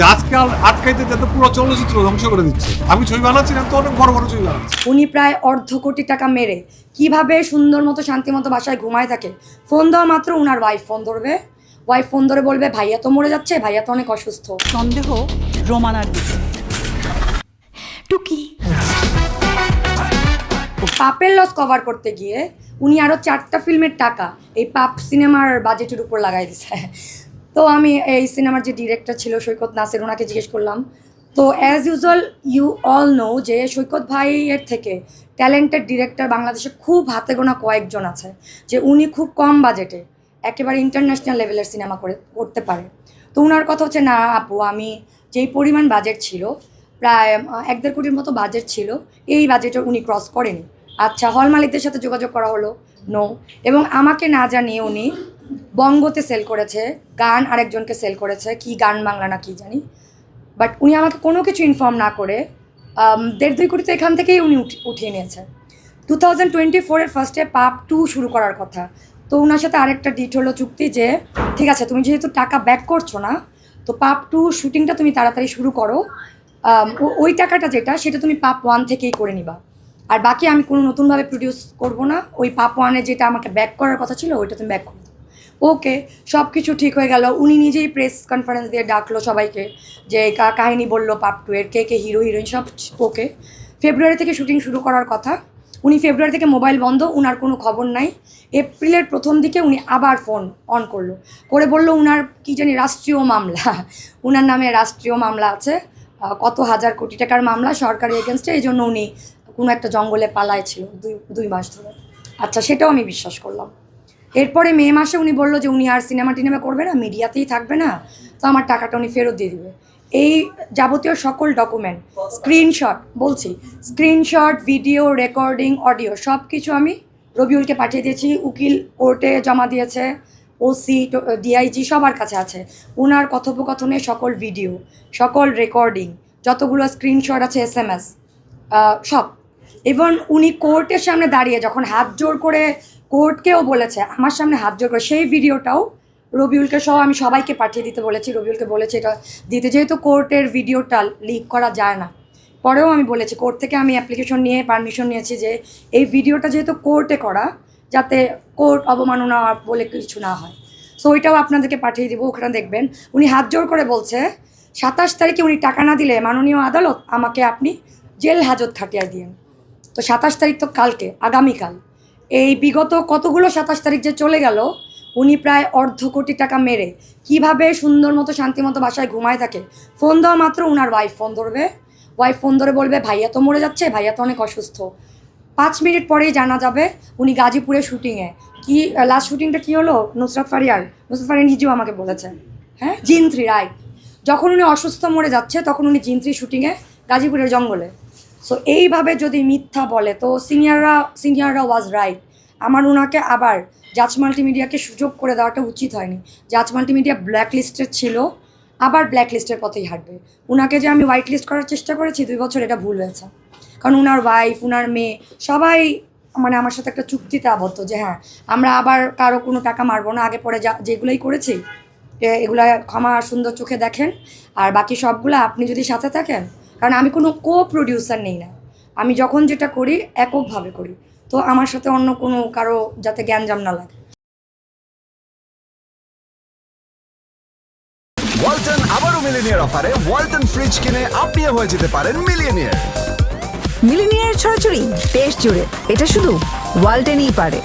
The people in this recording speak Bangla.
যে আজকাল আটকাইতে যাতে পুরো চলচ্চিত্র ধ্বংস করে দিচ্ছে। আমি ছবি বানাচ্ছি না তো অনেক বড় বড় ছবি বানাচ্ছি। উনি প্রায় অর্ধ কোটি টাকা মেরে। কীভাবে সুন্দর মতো শান্তি মতো বাসায় ঘুমায় থাকে? ফোন দেওয়া মাত্র উনার ওয়াইফ ফোন ধরবে। ওয়াইফ ফোন ধরে বলবে ভাইয়া তো মরে যাচ্ছে ভাইয়া তো অনেক অসুস্থ। সন্দেহ রোমানার দিকে। টুকি। পাপের লস কভার করতে গিয়ে উনি আরও চারটা ফিল্মের টাকা এই পাপ সিনেমার বাজেটের উপর লাগাই দিছে। তো আমি এই সিনেমার যে ডিরেক্টর ছিল সৈকত নাসির, ওনাকে জিজ্ঞেস করলাম, তো as usual you all know যে সৈকত ভাইয়ের থেকে ট্যালেন্টেড ডিরেক্টর বাংলাদেশে খুব হাতে গোনা কয়েকজন আছে, যে উনি খুব কম বাজেটে একেবারে ইন্টারন্যাশনাল লেভেলের সিনেমা করে, করতে পারে। তো ওনার কথা হচ্ছে, না আপু, আমি যেই পরিমাণ বাজেট ছিল, প্রায় এক দেড় কোটির মতো বাজেট ছিল, এই বাজেটে উনি ক্রস করেনি। আচ্ছা হল মালিকদের সাথে যোগাযোগ করা হলো? নো এবং আমাকে না জানিয়ে উনি বঙ্গতে সেল করেছে, গান আরেকজনকে সেল করেছে, কি গান বাংলা না কি জানি। বাট উনি আমাকে কোনো কিছু ইনফর্ম না করে দেড় দুই কোটি তো এখান থেকেই উনি উঠি- উঠিয়ে নিয়েছে। টু থাউজেন্ড টোয়েন্টি ফোরের ফার্স্টে পাপ টু শুরু করার কথা। তো ওনার সাথে আরেকটা ডিট হলো চুক্তি যে, ঠিক আছে, তুমি যেহেতু টাকা ব্যাক করছ না, তো পাপ টু শুটিংটা তুমি তাড়াতাড়ি শুরু করো। ওই টাকাটা যেটা, সেটা তুমি পাপ ওয়ান থেকেই করে নিবা। আর বাকি আমি কোনো নতুনভাবে প্রডিউস করব না, ওই পাপ ওয়ানে যেটা আমাকে ব্যাক করার কথা ছিল, ওইটা তুমি ব্যাক করে। ওকে সব কিছু ঠিক হয়ে গেল। উনি নিজেই প্রেস কনফারেন্স দিয়ে ডাকলো সবাইকে যে কা- কাহিনী বলল পাপ টু এর, কে কে হিরো হিরোইন সব ওকে। ফেব্রুয়ারি থেকে শুটিং শুরু করার কথা। উনি ফেব্রুয়ারি থেকে মোবাইল বন্ধ, উনার কোনো খবর নাই। এপ্রিলের প্রথম দিকে উনি আবার ফোন অন করল। করে বলল উনার কি জানি রাষ্ট্রীয় মামলা। উনার নামে রাষ্ট্রীয় মামলা আছে। কত হাজার কোটি টাকার মামলা সরকারি এগেনস্টে এই জন্য উনি কোনো একটা জঙ্গলে পালায় ছিল, দুই দুই মাস ধরে। আচ্ছা সেটাও আমি বিশ্বাস করলাম। এরপরে মে মাসে উনি বলল যে উনি আর সিনেমা টিনেমা করবে না, মিডিয়াতেই থাকবে না, তো আমার টাকাটা উনি ফেরত দিয়ে দিবে। এই যাবতীয় সকল ডকুমেন্ট স্ক্রিনশট বলছি স্ক্রিনশট ভিডিও রেকর্ডিং অডিও সব কিছু আমি রবিউলকে পাঠিয়ে দিয়েছি, উকিল কোর্টে জমা দিয়েছে, ওসি, ডিআইজি সবার কাছে আছে। ওনার কথোপকথনের সকল ভিডিও সকল রেকর্ডিং যতগুলো স্ক্রিনশট আছে এস এম এস সব। এবং উনি কোর্টের সামনে দাঁড়িয়ে যখন হাত জোর করে কোর্টকেও বলেছে, আমার সামনে হাত জোর করে। সেই ভিডিওটাও রবিউলকে সহ আমি সবাইকে পাঠিয়ে দিতে বলেছি, রবিউলকে বলেছি এটা দিতে। যেহেতু কোর্টের ভিডিওটা লিক করা যায় না, পরেও আমি বলেছি, কোর্ট থেকে আমি অ্যাপ্লিকেশন নিয়ে পারমিশন নিয়েছি যে এই ভিডিওটা যেহেতু কোর্টে করা, যাতে কোর্ট অবমাননা বলে কিছু না হয়। সো ওইটাও আপনাদেরকে পাঠিয়ে দিব, ওখানে দেখবেন। উনি হাত জোর করে বলছে, সাতাশ তারিখে উনি টাকা না দিলে মাননীয় আদালত আমাকে আপনি জেল হাজত খাটিয়ে দিন তো সাতাশ তারিখ তো কালকে, আগামীকাল। এই বিগত কতগুলো সাতাশ তারিখ যে চলে গেল, উনি প্রায় অর্ধ কোটি টাকা মেরে কীভাবে সুন্দর মতো, শান্তি মতো বাসায় ঘুমায় থাকে? ফোন দেওয়া মাত্র উনার ওয়াইফ ফোন ধরবে। ওয়াইফ ফোন ধরে বলবে, ভাইয়া তো মরে যাচ্ছে, ভাইয়া তো অনেক অসুস্থ। পাঁচ মিনিট পরেই জানা যাবে উনি গাজীপুরে শুটিংয়ে কি লাস্ট শুটিংটা কী হলো? নুসরাত ফারিয়ার। নুসরাত ফারিয়ার নিজেও আমাকে বলেছেন। হ্যাঁ? জিন থ্রি রাইট যখন উনি অসুস্থ মরে যাচ্ছে, তখন উনি জিন থ্রি শুটিংয়ে গাজীপুরের জঙ্গলে। সো এইভাবে যদি মিথ্যা বলে, তো সিনিয়ররা সিনিয়ররা ওয়াজ রাইট আমার ওনাকে আবার জাজ মাল্টিমিডিয়াকে সুযোগ করে দেওয়াটা উচিত হয়নি। জাজ মাল্টিমিডিয়া ব্ল্যাক লিস্টেড ছিল, আবার ব্ল্যাক লিস্টের পথেই হাঁটবে। ওনাকে যে আমি হোয়াইট লিস্ট করার চেষ্টা করেছি, দুই বছর এটা ভুল হয়েছে। কারণ ওনার ওয়াইফ ওনার মেয়ে, সবাই মানে আমার সাথে একটা চুক্তিতে আবদ্ধ যে হ্যাঁ আমরা আবার কারও কোনো টাকা মারবো না, আগে পরে যা, যেগুলোই করেছি এগুলা ক্ষমা সুন্দর চোখে দেখেন। আর বাকি সবগুলো আপনি যদি সাথে থাকেন কারণ আমি কোনো কো প্রডিউসার নেই না। আমি যখন যেটা করি এককভাবে করি। তো আমার সাথে অন্য কোনো কারও যাতে জ্ঞানজাম না লাগে। ওয়ালটন আবারও মিলিনিয়ার অফারে ওয়ালটন ফ্রিজ কিনে আপনিও হয়ে যেতে পারেন মিলিয়নিয়ার। মিলিনিয়ার ছড়াছড়ি দেশ জুড়ে। এটা শুধু ওয়ালটেনই পারে।